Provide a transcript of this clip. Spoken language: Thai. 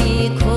ดีค